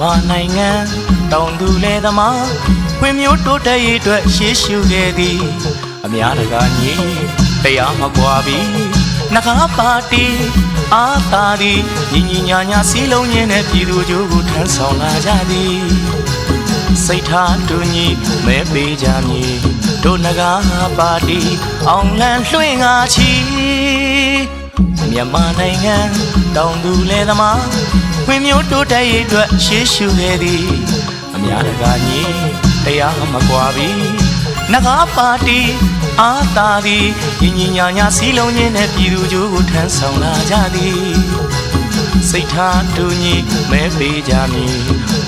မြန်မာနိုင်ငံတောင်သူလေသမားဖွံ့မျိုးတိုးတက်ရေးအတွက်ရှေးရှုခဲ့သည်အများတကာညီတရားမကွာပြီးနှခါပါတီအာသာသည်ညီညီညာညာစီးလုံးရင်းနဲ့ပြည်သူကြိုးကိုထမ်းဆောင်လာကြသည်စိတ်ထားတူညီမဲပေးကြမည်တို့နဂါပါတီအောင်လန်းလွှင့်ငါချီ မြန်မာနိုင်ငံတောင်သူလေသမားခွင့်မျိုးတိုးတက်ရေးအတွက်ရှေးရှုခဲ့သည်အများတကာညီတရားမကွာပြီနဂါပါတီအာသာသည်ညီညီညာညာစီးလုံးရင်းနဲ့ပြည်သူကြိုးကိုထမ်းဆောင်လာကြသည်စိတ်ထားတူညီမဲပေးကြမည်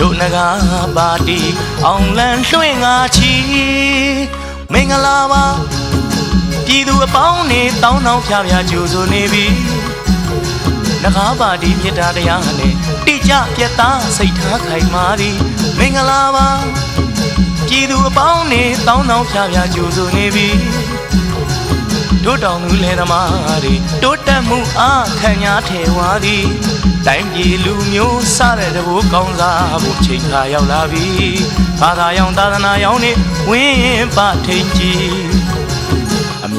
တို့နဂါပါတီအောင်လန်းလွှင့်ငါချီမင်္ဂလာပါ ပြည်သူအပေါင်းနေတောင်းတောင်းဖြားဖြားကြိုဆိုနေပြီနဂါပါတီမြစ်တာတရားနဲ့တိကျပြတ်သားစိတ်ထားခိုင်မာသည်မင်္ဂလာပါပြည်သူအပေါင်းနေတောင်းတောင်းဖြားဖြားကြိုဆိုနေပြီတို့တောင်သူလဲသမားတွေတိုးတက်မှုအားခံညာထဲဝါသည်တိုင်းပြည်လူမျိုးစတဲ့တဘိုးကောင်းစားဖို့ချိန်ခါရောက်လာပြီဘာသာရောင်သာသနာရောင်နေဝင်းပထိန်ကြီး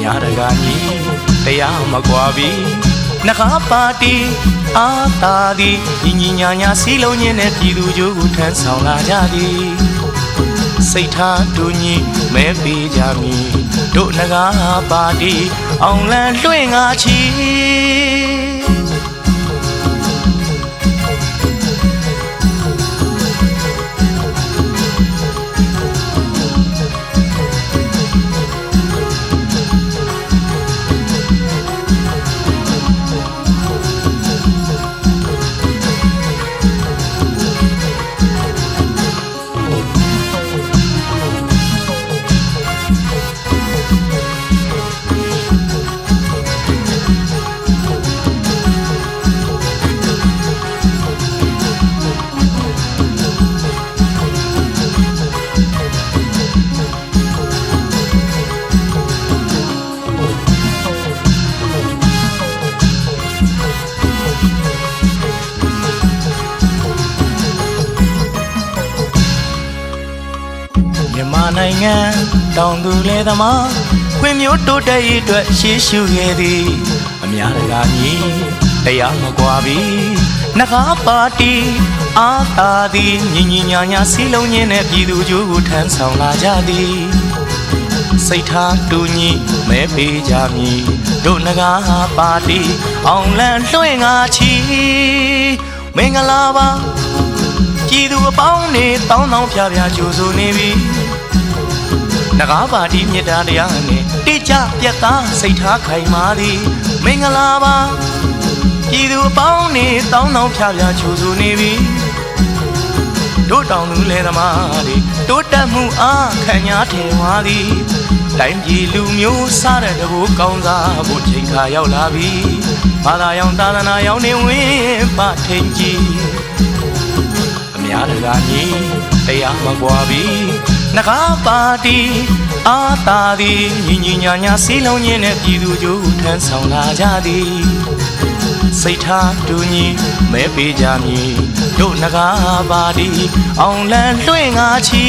အများတကာညီတရားမကွာပြီနှခါပါတီအာသာသည်ညီညီညာညာစီလုံးချင်းနဲ့ပြည်သူကြိုးကိုထမ်းဆောင်လာကြသည်စိတ်ထားတူညီမဲပေးကြမည်တို့နဂါပါတီအောင်လန်းလွှင့်ငါချီ န်မာနိုင်ငံတောင်သူလေသမားခွင့်မျိုးတိုးတက်ရေးအတွက်ရှေးရှုခဲ့သည်အများတကာညီတရားမကွာပြီနှခါပါတီအာသာသည်ညီညီညာညာစီလုံးချင်းနဲ့ပြည်သူကြိုးကိုထမ်းဆောင်လာကြသည်စိတ်ထားတူညီမဲပေးကြမည်တို့နဂါပါတီအောင်လန်းလွှင့်ငါချီမင်္ဂလာပါ ပြည်သူအပေါင်းနေတောင်းတောင်းဖြားဖြားကြိုဆိုနေပြီနဂါပါတီမြစ်တာတရားနဲ့တိကျပြတ်သားစိတ်ထားခိုင်မာသည်မင်္ဂလာပါပြည်သူအပေါင်းနေတောင်းတောင်းဖြားဖြားကြိုဆိုနေပြီတို့တောင်သူလဲသမားတွေတိုးတက်မှုအားခံညာထဲဝါသည်တိုင်းပြည်လူမျိုးစားတဲ့တဘောကောင်းစားဖို့ချိန်ခါရောက်လာပြီဘာသာရောင်သာသနာရောင်နေဝင်ပထိန်ကြီး အများတကာညီတရားမကွာပြီနှကားပါတီအာသာသည်ညီညီညာညာစီလုံးချင်းနဲ့ပြည်သူကြိုးထမ်းဆောင်လာကြသည်စိတ်ထားတူညီမဲပေးကြမည်တို့နဂါပါတီအောင်လန်းလွှင့်ငါချီ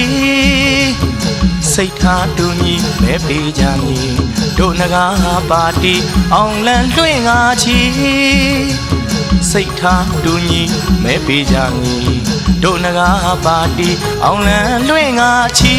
စိတ်ထားတူညီမဲပေးကြမည်တို့နဂါပါတီအောင်လန်းလွှင့်ငါချီစိတ်ထားတူညီမဲပေးကြမည် တို့နဂါပါတီအောင်လန်းလွှင့်ငါချီ